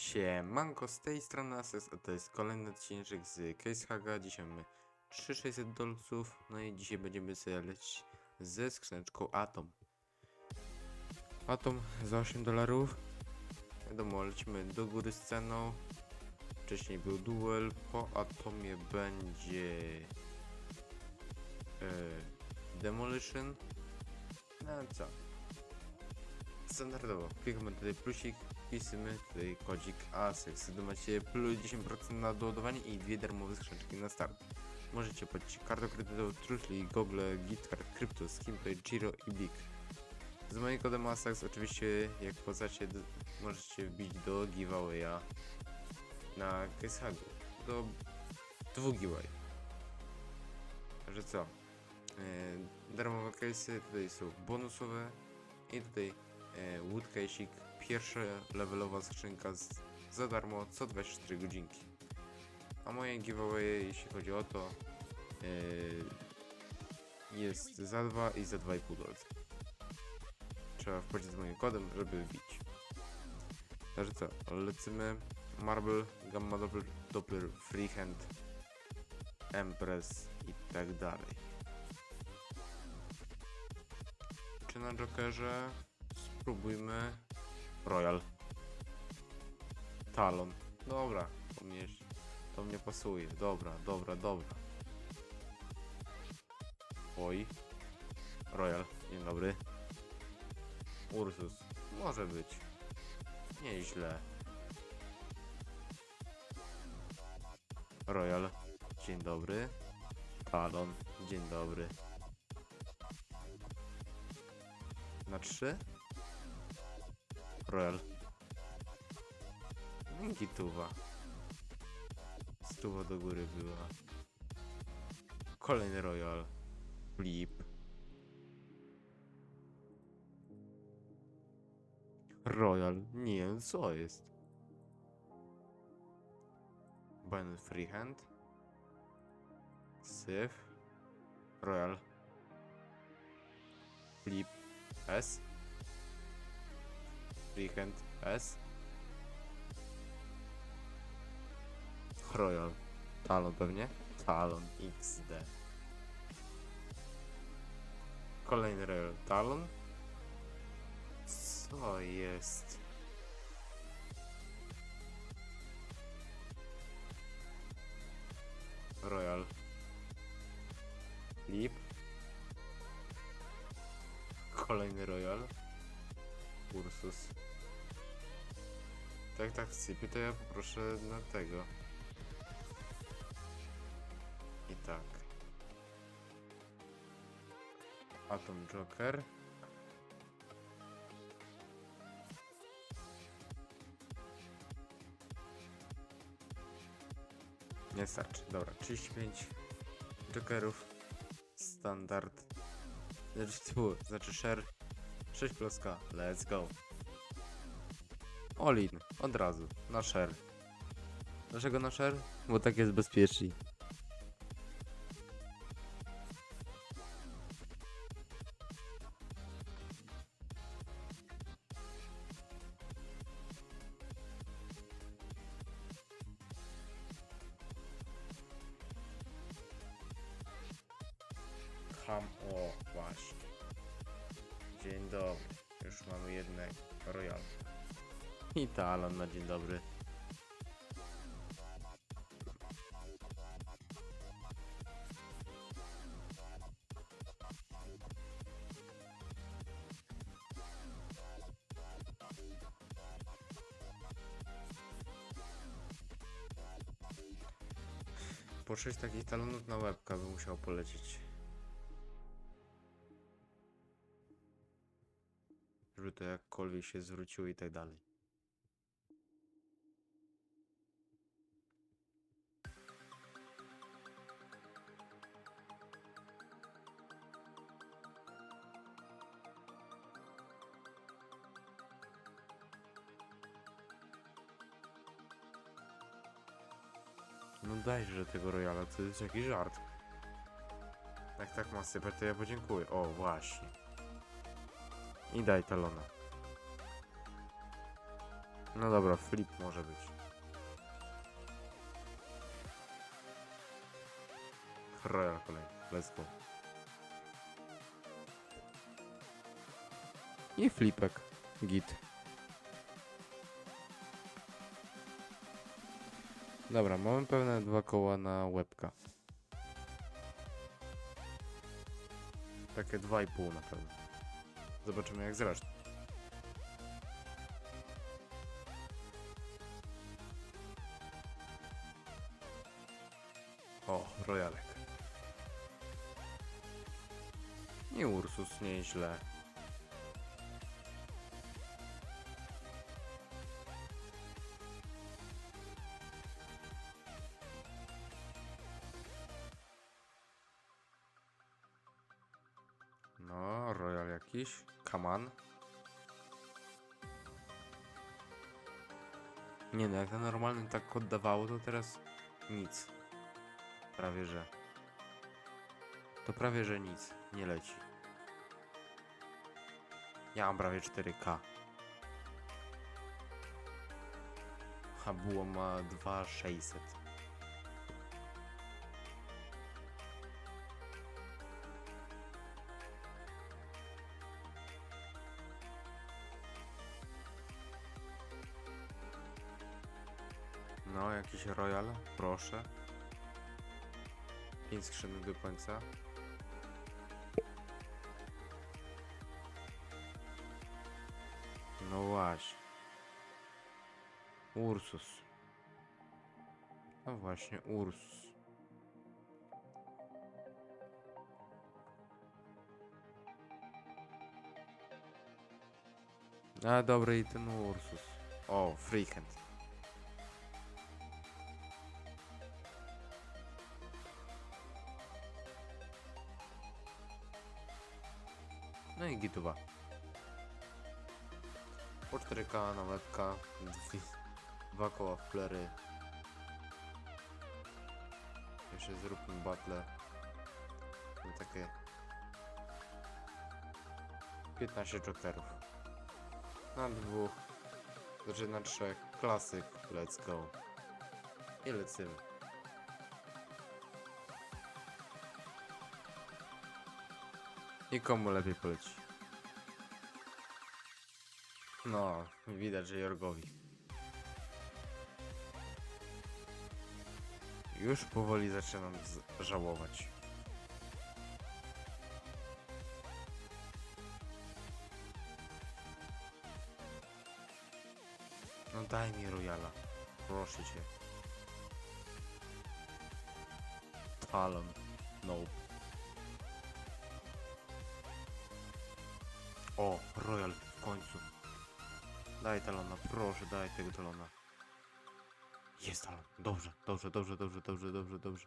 Siemanko, z tej strony Ases, a to jest kolejny odcinek z Case Haga. Dzisiaj mamy 3600 dolców, no i dzisiaj będziemy sobie lecieć ze skrzyneczką Atom. Atom za 8 dolarów. Wiadomo, lecimy do góry z ceną. Wcześniej był duel, po Atomie będzie e, Demolition. No co? Standardowo, klikamy tutaj plusik, wpisujemy tutaj kodzik ASEX. Macie plus 10% na doładowanie i dwie darmowe skrzyneczki na start. Możecie płacić kartą kredytową Truthly, Google, GitCard, Crypto, Skimpay, Giro i Big. Z moim kodem ASEX oczywiście jak poznacie d- możecie wbić do giveawaya na Casehagu. Do dwóch giveaway. Także co? Yy, darmowe case'y, tutaj są bonusowe i tutaj e, Woodcase'ik, pierwsza levelowa skrzynka z, za darmo co 24 godzinki. A moje giveaway, jeśli chodzi o to, e, jest za 2 i za 2,5 dolca. Trzeba wpłacić z moim kodem, żeby wbić. Także co, lecimy. Marble, Gamma Doppler, Doppler Freehand, Empress i tak dalej. Czy na Jokerze spróbujmy Royal Talon. Dobra, to mnie, to mnie pasuje. Dobra, dobra, dobra. Oj. Royal, dzień dobry. Ursus, może być. Nieźle. Royal, dzień dobry. Talon, dzień dobry. Na trzy? Royal. Gituwa. Stuwa do góry była. Kolejny Royal. Flip. Royal. Nie wiem co jest. Ben Freehand. Syf. Royal. Flip. S. Freehand S. Royal. Talon pewnie? Talon XD. Kolejny Royal Talon. Co jest? Royal. Lip. Kolejny Royal. Ursus. Tak, tak, sypie, to ja poproszę na tego. I tak. Atom Joker. Nie starczy. Dobra, 35 Jokerów. Standard. Znaczy, tu, znaczy share 6 plus K. Let's go. All in. Od razu. Na share. Dlaczego na share? Bo tak jest bezpieczniej. Come o, właśnie. Dzień dobry. Już mamy jednak Royal. I Talon na dzień dobry. Po 6 takich talonów na łebka by musiał polecieć. Żeby to jakkolwiek się zwróciło i tak dalej. No dajże tego Royala, to jest jakiś żart. Jak tak ma sypać, to ja podziękuję. O, właśnie. I daj talona. No dobra, flip może być. Royal kolejny. Let's go. I flipek. Git. Dobra, mamy pewne dwa koła na łebka. Takie dwa i pół na pewno. Zobaczymy jak zresztą. O, rojalek. I Ursus nieźle. Royal jakiś. Kaman. Nie no, jak na normalnym tak oddawało, to teraz nic. Prawie że. To prawie że nic. Nie leci. Ja mam prawie 4K. A było ma 2600. No, jakiś royal, proszę. 5 skrzynek do końca. No właśnie. Ursus. No właśnie, Ursus. A dobry i ten Ursus. O, Freehand. No i gituba. Po 4K na łebka, dwie- dwa koła w plery. Jeszcze zróbmy battle. No takie 15 jokerów. Na dwóch, znaczy na trzech. Klasyk, let's go. I lecimy. I komu lepiej poleci? No, widać, że Jorgowi. Już powoli zaczynam żałować. No daj mi Royala. Proszę cię. Talon. Nope. O, Royal w końcu. Daj talona, proszę, daj tego talona. Jest talon. Dobrze, dobrze, dobrze, dobrze, dobrze, dobrze, dobrze.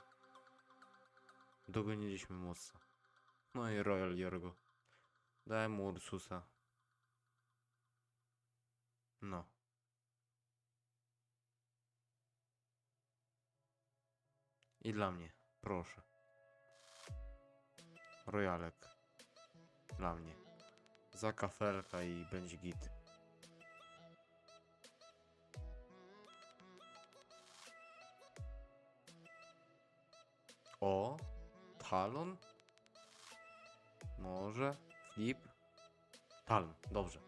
Dogoniliśmy mocno. No i Royal Jorgo. Daj mu Ursusa. No. I dla mnie, proszę. Royalek. Dla mnie. Za kafelka i będzie git. O, talon? Może, flip? Talon, dobrze.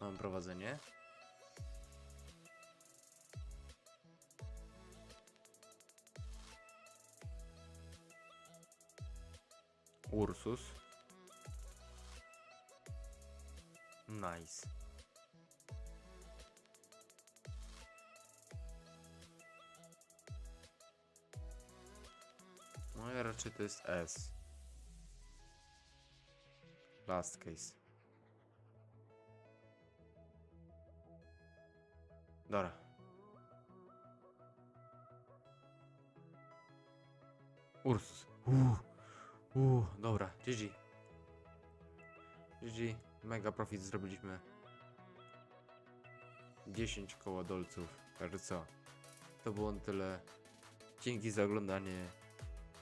Mam prowadzenie. Ursus. Nice. No i raczej to jest S. Last case. Dobra. Ursus. Uuu. Uuu, dobra. GG. GG. Mega profit zrobiliśmy. 10 koła dolców. Także co? To było na tyle. Dzięki za oglądanie.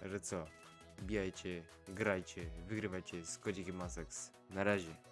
Także co? Bijajcie, grajcie, wygrywajcie z kodzikiem Masex. Na razie.